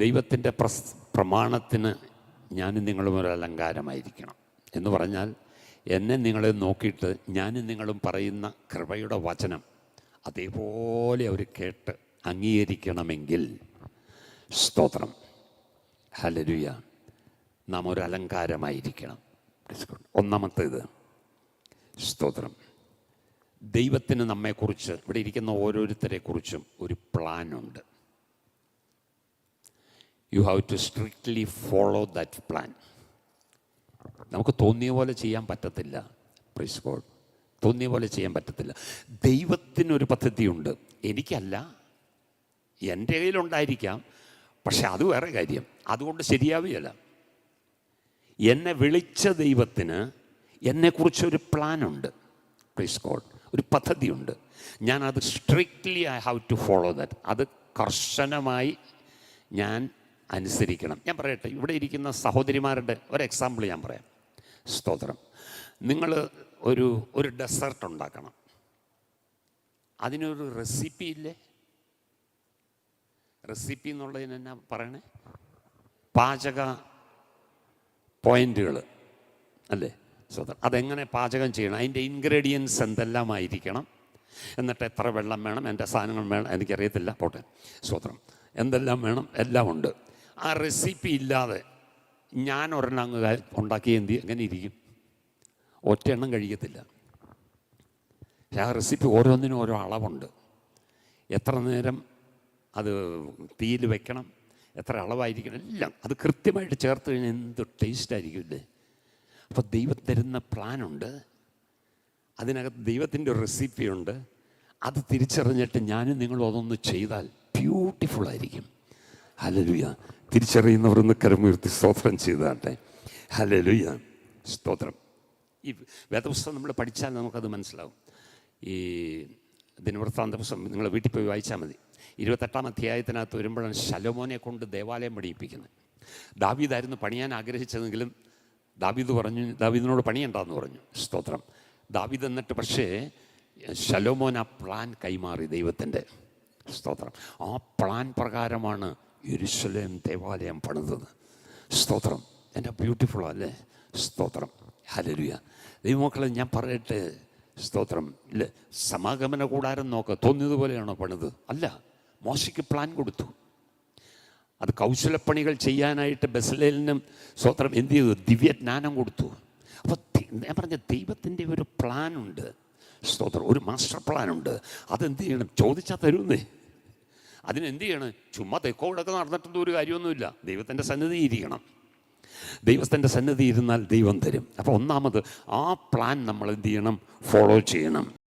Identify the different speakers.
Speaker 1: ദൈവത്തിന്റെ പ്രസ് പ്രമാണത്തിന് ഞാനും നിങ്ങളും ഒരു അലങ്കാരമായിരിക്കണം എന്ന് പറഞ്ഞാൽ എന്നെ നിങ്ങളെ നോക്കിയിട്ട് ഞാനും നിങ്ങളും പറയുന്ന കൃപയുടെ വചനം അതേപോലെ അവർ കേട്ട് അംഗീകരിക്കണമെങ്കിൽ സ്തോത്രം. ഹലരുയ നാം ഒരു അലങ്കാരമായിരിക്കണം. ഒന്നാമത്തേത് സ്തോത്രം. ദൈവത്തിന് നമ്മെക്കുറിച്ച് ഇവിടെ ഇരിക്കുന്ന ഓരോരുത്തരെക്കുറിച്ചും ഒരു പ്ലാനുണ്ട് you have to strictly follow that plan നമുക്ക് തോന്നിയ പോലെ ചെയ്യാൻ പറ്റത്തില്ല. പ്രൈസ് ഗോഡ് തോന്നിയ പോലെ ചെയ്യാൻ പറ്റത്തില്ല. ദൈവത്തിനൊരു പദ്ധതിയുണ്ട്. എനിക്കല്ല. എന്റെ കയ്യിലുണ്ടായിരിക്കാം. പക്ഷെ അത് വേറെ കാര്യം. അതുകൊണ്ട് ശരിയാവുകയല്ല. എന്നെ വിളിച്ച ദൈവത്തിന് എന്നെക്കുറിച്ചൊരു പ്ലാനുണ്ട്. പ്ലീസ് ഗോഡ് ഒരു പദ്ധതിയുണ്ട്. ഞാനത് strictly I have to follow that. അത് കർശനമായി ഞാൻ അനുസരിക്കണം. ഞാൻ പറയട്ടെ ഇവിടെ ഇരിക്കുന്ന സഹോദരിമാരുടെ ഒരു എക്സാമ്പിൾ ഞാൻ പറയാം. സ്തോത്രം. നിങ്ങൾ ഒരു ഒരു ഡെസേർട്ട് ഉണ്ടാക്കണം. അതിനൊരു റെസിപ്പി ഇല്ലേ? റെസിപ്പി എന്നുള്ളതിന് എന്നാ പറയണേ? പാചക പോയിന്റുകൾ അല്ലേ? സ്തോത്രം. അതെങ്ങനെ പാചകം ചെയ്യണം? അതിന്റെ ഇൻഗ്രീഡിയൻസ് എന്തെല്ലാമായിരിക്കണം? എന്നിട്ട് എത്ര വെള്ളം വേണം? എന്റെ സാധനങ്ങൾ വേണം? എനിക്കറിയത്തില്ല. പോട്ടെ. സ്തോത്രം. എന്തെല്ലാം വേണം? എല്ലാം ഉണ്ട്. ആ റെസിപ്പി ഇല്ലാതെ ഞാൻ ഒരെണ്ണം അങ്ങ് ഉണ്ടാക്കി എന്ത് എങ്ങനെ ഇരിക്കും? ഒറ്റ എണ്ണം കഴിക്കത്തില്ല. പക്ഷേ ആ റെസിപ്പി ഓരോന്നിനും ഓരോ അളവുണ്ട്. എത്ര നേരം അത് തീയിൽ വെക്കണം എത്ര അളവായിരിക്കണം എല്ലാം. അത് കൃത്യമായിട്ട് ചേർത്ത് കഴിഞ്ഞാൽ എന്ത് ടേസ്റ്റ് ആയിരിക്കും ഇല്ലേ അപ്പോൾ ദൈവം തരുന്ന പ്ലാനുണ്ട് അതിനകത്ത് ദൈവത്തിന്റെ റെസിപ്പിയുണ്ട് അത് തിരിച്ചറിഞ്ഞിട്ട് ഞാനും നിങ്ങളും അതൊന്ന് ചെയ്താൽ ബ്യൂട്ടിഫുൾ ആയിരിക്കും. ഹലലുയ തിരിച്ചറിയുന്നവർ ഒന്ന് കരമുയർത്തി സ്തോത്രം ചെയ്താട്ടെ. ഹലലുയ സ്തോത്രം. ഈ വേദപുസ്തകം നമ്മൾ പഠിച്ചാൽ നമുക്കത് മനസ്സിലാവും. ഈ ദിനവൃത്താന്ത പുസ്തകം നിങ്ങൾ വീട്ടിൽ പോയി വായിച്ചാൽ മതി. ഇരുപത്തെട്ടാം അധ്യായത്തിനകത്ത് വരുമ്പോഴാണ് ശലോമോനെ കൊണ്ട് ദേവാലയം പണിയിപ്പിക്കുന്നത്. ദാവീദായിരുന്നു പണിയാൻ ആഗ്രഹിച്ചതെങ്കിലും ദാവീദ് പറഞ്ഞു ദാവീദിനോട് പണിയണ്ടെന്ന് പറഞ്ഞു. സ്തോത്രം. ദാവീദ് എന്നിട്ട് പക്ഷേ ശലോമോൻ ആ പ്ലാൻ കൈമാറി ദൈവത്തിന്റെ. സ്തോത്രം. ആ പ്ലാൻ പ്രകാരമാണ് യെരുശലേം ദേവാലയം പണിതത്. സ്തോത്രം. എന്റെ ബ്യൂട്ടിഫുൾ അല്ലേ? സ്തോത്രം. ഹലരുയ ദൈവമക്കളെ ഞാൻ പറയട്ടെ. സ്തോത്രം. ഇല്ലേ സമാഗമന കൂടാരം നോക്ക. തോന്നിയതുപോലെയാണോ പണിത്? അല്ല. മോശയ്ക്ക് പ്ലാൻ കൊടുത്തു. അത് കൗശലപ്പണികൾ ചെയ്യാനായിട്ട് ബസലേലിനും സ്തോത്രം എന്ത് ചെയ്തു? ദിവ്യജ്ഞാനം കൊടുത്തു. അപ്പോൾ ഞാൻ പറഞ്ഞ ദൈവത്തിന്റെ ഒരു പ്ലാനുണ്ട്. സ്തോത്രം. ഒരു മാസ്റ്റർ പ്ലാനുണ്ട്. അതെന്ത് ചെയ്യണം? ചോദിച്ചാൽ തരുന്നേ. അതിനെന്ത് ചെയ്യണം ചുമ്മാ തെക്കോടൊക്കെ നടന്നിട്ടൊന്നും ഒരു കാര്യമൊന്നുമില്ല. ദൈവത്തിന്റെ സന്നിധി ഇരിക്കണം. ദൈവത്തിന്റെ സന്നിധി ഇരുന്നാൽ ദൈവം തരും. അപ്പോൾ ഒന്നാമത് ആ പ്ലാൻ നമ്മൾ എന്ത് ചെയ്യണം? ഫോളോ ചെയ്യണം.